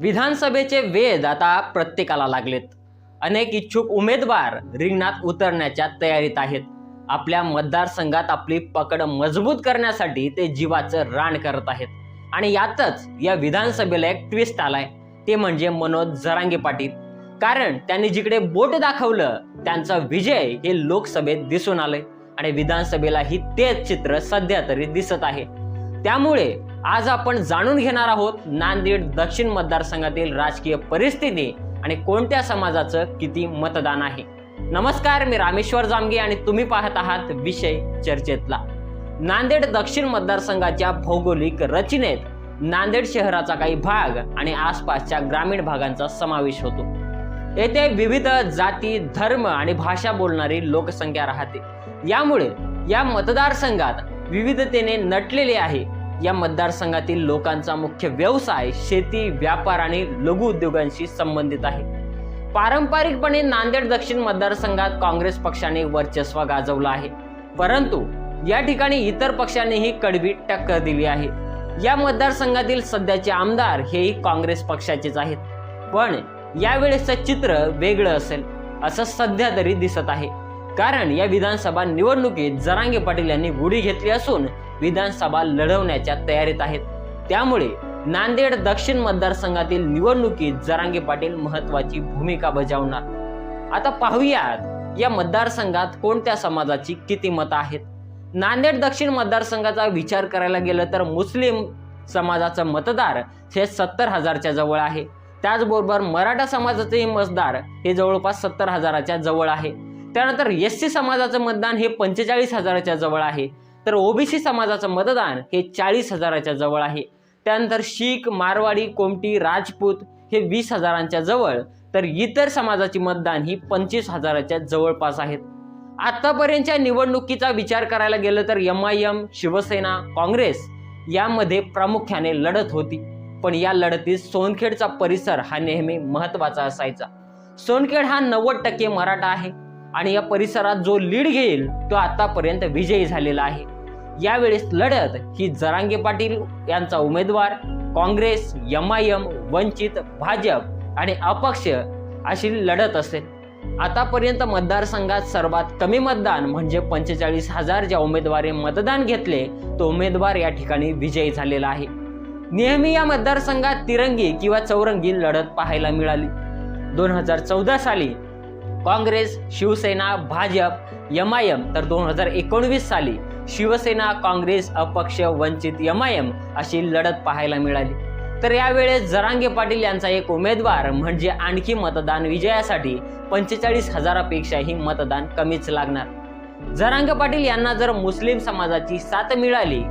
विधानसभेचे वेध आता प्रत्येकाला लागलेत. अनेक इच्छुक उमेदवार रिंगणात उतरण्याच्या तयारीत आहेत. आपल्या मतदारसंघात आपली पकड मजबूत करण्यासाठी ते जीवाचं रान करत आहेत. आणि यातच या विधानसभेला एक ट्विस्ट आलाय. ते म्हणजे मनोज जरांगे पाटील. कारण त्यांनी जिकडे बोट दाखवलं त्यांचा विजय हे लोकसभेत दिसून आलंय. आणि विधानसभेलाही तेच चित्र सध्या तरी दिसत आहे. त्यामुळे आज आपण जाणून घेणार आहोत नांदेड दक्षिण मतदारसंघातील राजकीय परिस्थिती आणि कोणत्या समाजाचं किती मतदान आहे. नमस्कार मी रामेश्वर जामगे आणि तुम्ही पाहत आहात विषय चर्चेतला. नांदेड दक्षिण मतदारसंघाच्या भौगोलिक रचनेत नांदेड शहराचा काही भाग आणि आसपासच्या ग्रामीण भागांचा समावेश होतो. येथे विविध जाती धर्म आणि भाषा बोलणारी लोकसंख्या राहते. यामुळे या मतदारसंघात विविधतेने नटलेले आहे या मतदारसंघातील लोकांचा मुख्य व्यवसाय शेती व्यापार आणि लघु उद्योगांशी संबंधित आहे. पारंपरिकपणे नांदेड दक्षिण मतदारसंघात काँग्रेस पक्षाने वर्चस्व गाजवलं आहे. परंतु या ठिकाणी इतर पक्षांनीही कडवी टक्कर दिली आहे. या मतदारसंघातील सध्याचे आमदार हेही काँग्रेस पक्षाचेच आहेत. पण यावेळेचं चित्र वेगळं असेल असं सध्या तरी दिसत आहे. कारण या विधानसभा निवडणुकीत जरांगे पाटील यांनी उडी घेतली असून विधानसभा लढवण्याच्या तयारीत आहेत. त्यामुळे नांदेड दक्षिण मतदारसंघातील निवडणुकीत जरांगे पाटील महत्वाची भूमिका बजावणार. आता पाहूयात या मतदारसंघात कोणत्या समाजाची किती मतं आहेत? नांदेड दक्षिण मतदारसंघाचा विचार करायला गेलं तर मुस्लिम समाजाचं मतदार हे सत्तर हजारच्या जवळ आहे. त्याचबरोबर मराठा समाजाचेही मतदार हे जवळपास सत्तर हजाराच्या जवळ आहे. त्यानंतर एस सी समाजाचं मतदान हे पंचेचाळीस हजाराच्या जवळ आहे. तर ओबीसी समाजाचं मतदान हे चाळीस हजाराच्या जवळ आहे. त्यानंतर शीख मारवाडी कोमटी राजपूत हे वीस हजारांच्या जवळ. तर इतर समाजाची मतदान ही पंचवीस हजाराच्या जवळपास आहेत. आतापर्यंतच्या निवडणुकीचा विचार करायला गेलं तर M I M Shivsena Congress यामध्ये प्रामुख्याने लढत होती. पण या लढतीत सोनखेडचा परिसर हा नेहमी महत्त्वाचा असायचा. सोनखेड हा नव्वद टक्के मराठा आहे. आणि या परिसरात जो लीड घेईल तो आतापर्यंत विजयी झालेला आहे. यावेळेस लढत ही जरांगे पाटील यांचा उमेदवार Congress M I M Vanchit Bhajap आणि अपक्ष अशी लढत असेल आतापर्यंत मतदारसंघात सर्वात कमी मतदान म्हणजे पंचेचाळीस हजार ज्या उमेदवारी मतदान घेतले तो उमेदवार या ठिकाणी विजयी झालेला आहे. नेहमी या मतदारसंघात तिरंगी किंवा चौरंगी लढत पाहायला मिळाली. दोन हजार चौदा साली Congress Shivsena Bhajap M I M तर दोन हजार एकोणवीस साली शिवसेना काँग्रेस अपक्ष वंचित एम आय एम अशी लढत पाहायला मिळाली. तर यावेळेस जरांगे पाटील यांचा एक उमेदवार म्हणजे आणखी मतदान विजयासाठी पंचेचाळीस हजारापेक्षाही मतदान कमीच लागणार. जरांगे पाटील यांना जर मुस्लिम समाजाची साथ मिळाली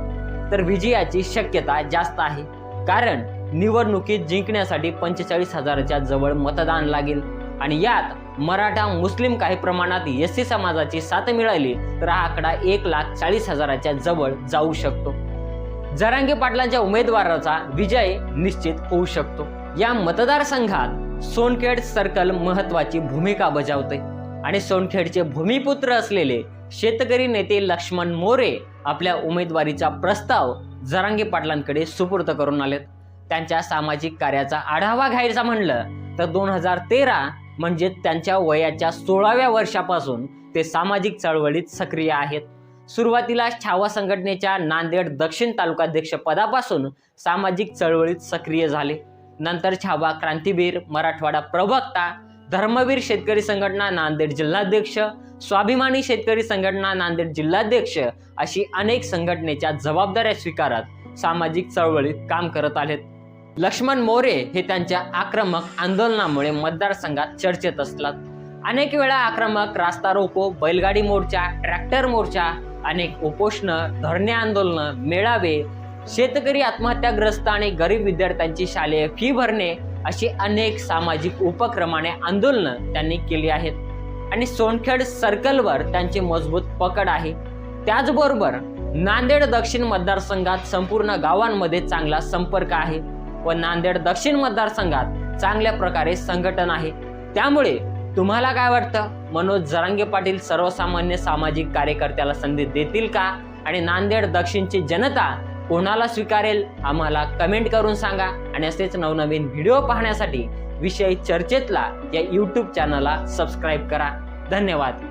तर विजयाची शक्यता जास्त आहे. कारण निवडणुकीत जिंकण्यासाठी पंचेचाळीस हजाराच्या जवळ मतदान लागेल. आणि यात मराठा मुस्लिम काही प्रमाणात एस सी समाजाची साथ मिळाली तर हा आकडा एक लाख चाळीस हजाराच्या जवळ जाऊ शकतो. जरांगे पाटलांच्या उमेदवाराचा विजय निश्चित होऊ शकतो. या मतदारसंघात सोनखेड सर्कल महत्वाची भूमिका बजावते आणि सोनखेडचे भूमिपुत्र असलेले शेतकरी नेते लक्ष्मण मोरे आपल्या उमेदवारीचा प्रस्ताव जरांगे पाटलांकडे सुपूर्द करून आलेत. त्यांच्या सामाजिक कार्याचा आढावा घ्यायचा म्हणलं तर दोन हजार तेरा म्हणजे त्यांच्या वयाच्या सोळाव्या वर्षापासून ते सामाजिक चळवळीत सक्रिय आहेत. सुरुवातीला छावा संघटनेच्या नांदेड दक्षिण तालुकाध्यक्ष पदापासून सामाजिक चळवळीत सक्रिय झाले. नंतर छावा क्रांतीवीर मराठवाडा प्रवक्ता धर्मवीर शेतकरी संघटना नांदेड जिल्हाध्यक्ष स्वाभिमानी शेतकरी संघटना नांदेड जिल्हाध्यक्ष अशी अनेक संघटनेच्या जबाबदाऱ्या स्वीकारत सामाजिक चळवळीत काम करत आहेत लक्ष्मण मोरे हे त्यांच्या आक्रमक आंदोलनामुळे मतदारसंघात चर्चेत असतात. अनेक वेळा आक्रमक रास्ता रोको बैलगाडी मोर्चा ट्रॅक्टर मोर्चा अनेक उपोषण धरणे आंदोलनं मेळावे शेतकरी आत्महत्याग्रस्त आणि गरीब विद्यार्थ्यांची शालेय फी भरणे अशी अनेक सामाजिक उपक्रमाने आंदोलनं त्यांनी केली आहेत. आणि सोनखेड सर्कलवर त्यांची मजबूत पकड आहे. त्याचबरोबर नांदेड दक्षिण मतदारसंघात संपूर्ण गावांमध्ये चांगला संपर्क आहे. व नांदेड दक्षिण मतदारसंघात चांगल्या प्रकारे संघटन आहे. त्यामुळे तुम्हाला काय वाटतं? मनोज जरांगे पाटील सर्वसामान्य सामाजिक कार्यकर्त्याला संधी देतील का? आणि नांदेड दक्षिणची जनता कोणाला स्वीकारेल? आम्हाला कमेंट करून सांगा. आणि असेच नवनवीन व्हिडिओ पाहण्यासाठी विषय चर्चेतला या यूट्यूब चॅनलला सबस्क्राईब करा. धन्यवाद.